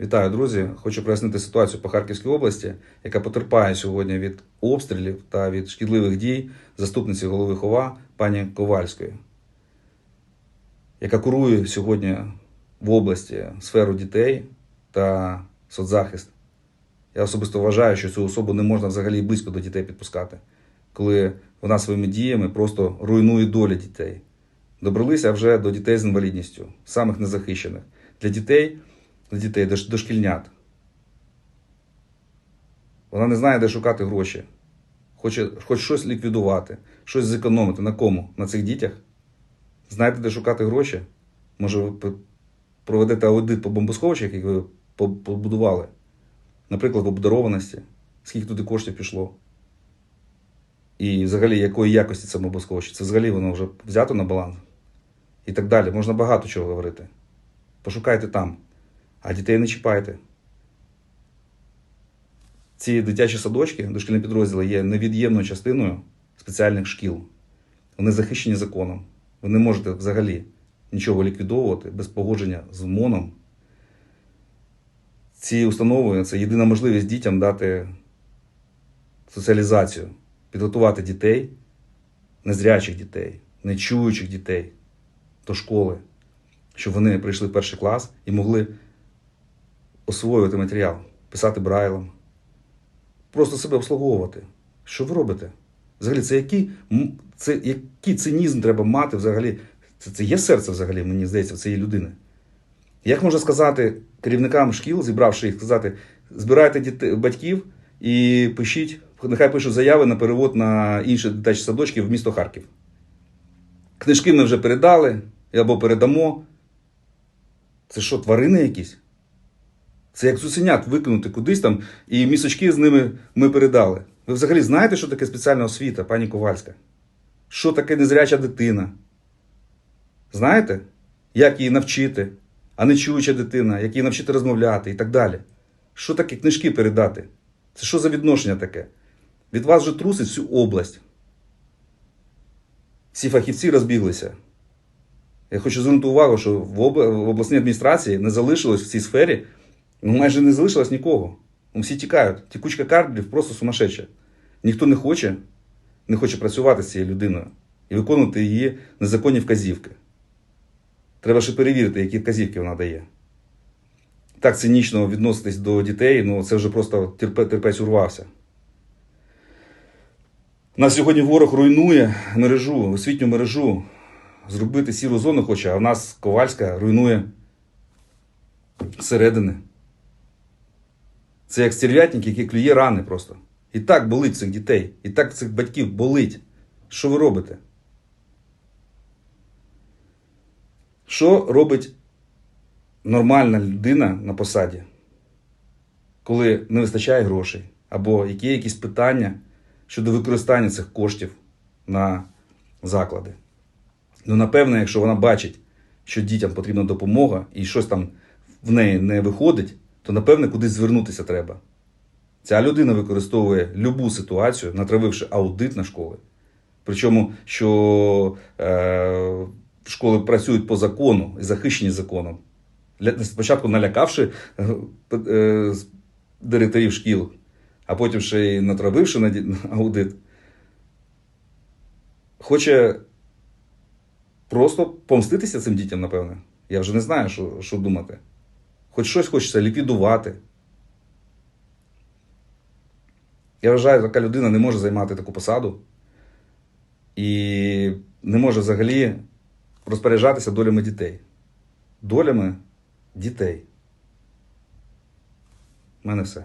Вітаю, друзі! Хочу прояснити ситуацію по Харківській області, яка потерпає сьогодні від обстрілів та від шкідливих дій заступниці голови ХОВА пані Ковальської, яка курує сьогодні в області сферу дітей та соцзахист. Я особисто вважаю, що цю особу не можна взагалі близько до дітей підпускати, коли вона своїми діями просто руйнує долі дітей. Добралися вже до дітей з інвалідністю, самих незахищених. Для дітей, дітей дош- дошкільнят. Вона не знає, де шукати гроші. Хоче хоч щось ліквідувати, щось зекономити. На кому? На цих дітях? Знаєте, де шукати гроші? Може, ви проведете аудит по бомбосховищах, які ви побудували? Наприклад, в обдарованості, скільки туди коштів пішло? І взагалі, якої якості це бомбосховище? Це взагалі воно вже взято на баланс? І так далі. Можна багато чого говорити. Пошукайте там, а дітей не чіпайте. Ці дитячі садочки, дошкільні підрозділи є невід'ємною частиною спеціальних шкіл. Вони захищені законом. Ви не можете взагалі нічого ліквідовувати без погодження з МОНом. Ці установи це єдина можливість дітям дати соціалізацію, підготувати дітей, незрячих дітей, нечуючих дітей до школи, щоб вони прийшли в перший клас і могли освоювати матеріал, писати брайлом, просто себе обслуговувати. Що ви робите? Взагалі, це який, це який цинізм треба мати взагалі? Це, це є серце взагалі, мені здається, в цієї людини. Як можна сказати керівникам шкіл, зібравши їх, сказати, збирайте дітей, батьків і пишіть, нехай пишуть заяви на перевод на інші дитячі садочки в місто Харків. Книжки ми вже передали або передамо. Це що, тварини якісь? Це як цуценят викинути кудись там, і місочки з ними ми передали. Ви взагалі знаєте, що таке спеціальна освіта, пані Ковальська? Що таке незряча дитина? Знаєте, як її навчити, а не чуюча дитина, як її навчити розмовляти і так далі. Що таке книжки передати? Це що за відношення таке? Від вас же трусить всю область. Всі фахівці розбіглися. Я хочу звернути увагу, що в, обласній адміністрації не залишилось в цій сфері, ну майже не залишилось нікого. Ну, всі тікають. Тікучка кадрів просто сумасшедша. Ніхто не хоче, не хоче працювати з цією людиною і виконувати її незаконні вказівки. Треба ще перевірити, які вказівки вона дає. Так цинічно відноситись до дітей, ну це вже просто терпець урвався. Нас сьогодні ворог руйнує мережу, освітню мережу. Зробити сіру зону хоче, а в нас Ковальська руйнує зсередини. Це як стерв'ятник, який клює рани просто. І так болить цих дітей, і так цих батьків болить. Що ви робите? Що робить нормальна людина на посаді, коли не вистачає грошей, або є якісь питання щодо використання цих коштів на заклади? Ну, напевно, якщо вона бачить, що дітям потрібна допомога і щось там в неї не виходить, то напевне кудись звернутися треба. Ця людина використовує любу ситуацію, натравивши аудит на школи. Причому, що е, школи працюють по закону і захищені законом. Спочатку налякавши е, директорів шкіл, а потім ще й натравивши на на аудит. Хоче просто помститися цим дітям, напевне. Я вже не знаю, що, що думати. Хоч щось хочеться ліквідувати. Я вважаю, така людина не може займати таку посаду і не може взагалі розпоряджатися долями дітей. Долями дітей. У мене все.